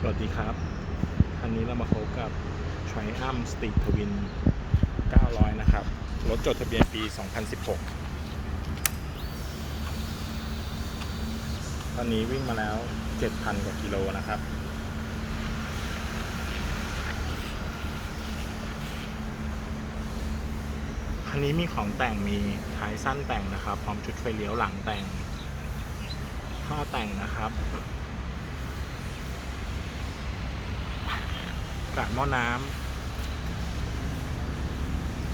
สวัสดีครับ คันนี้เรามาพบกับ Triumph Street Twin 900 นะครับ รถจดทะเบียนปี 2016 ตอนนี้วิ่งมาแล้ว 7,000 กว่ากิโลนะครับ คันนี้มีของแต่งมีท้ายสั้นแต่งนะครับ พร้อมชุดไฟเลี้ยวหลังแต่งท่อแต่งนะครับ กระหม้อน้ำ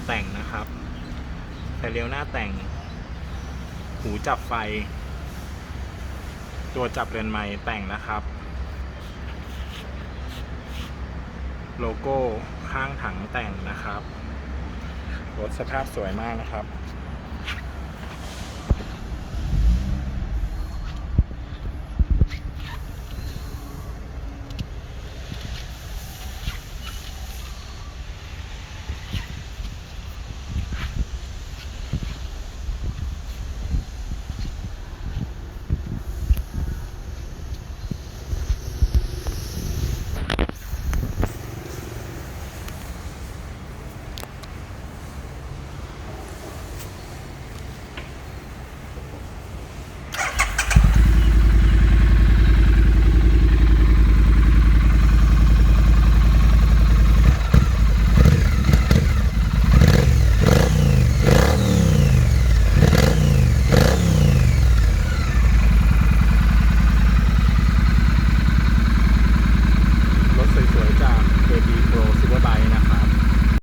แต่งนะครับไฟเลี้ยวหน้าแต่ง หูจับไฟ ตัวจับเรือนไม้แต่งนะครับ โลโก้ข้างถังแต่งนะครับรถสภาพสวยมากนะครับ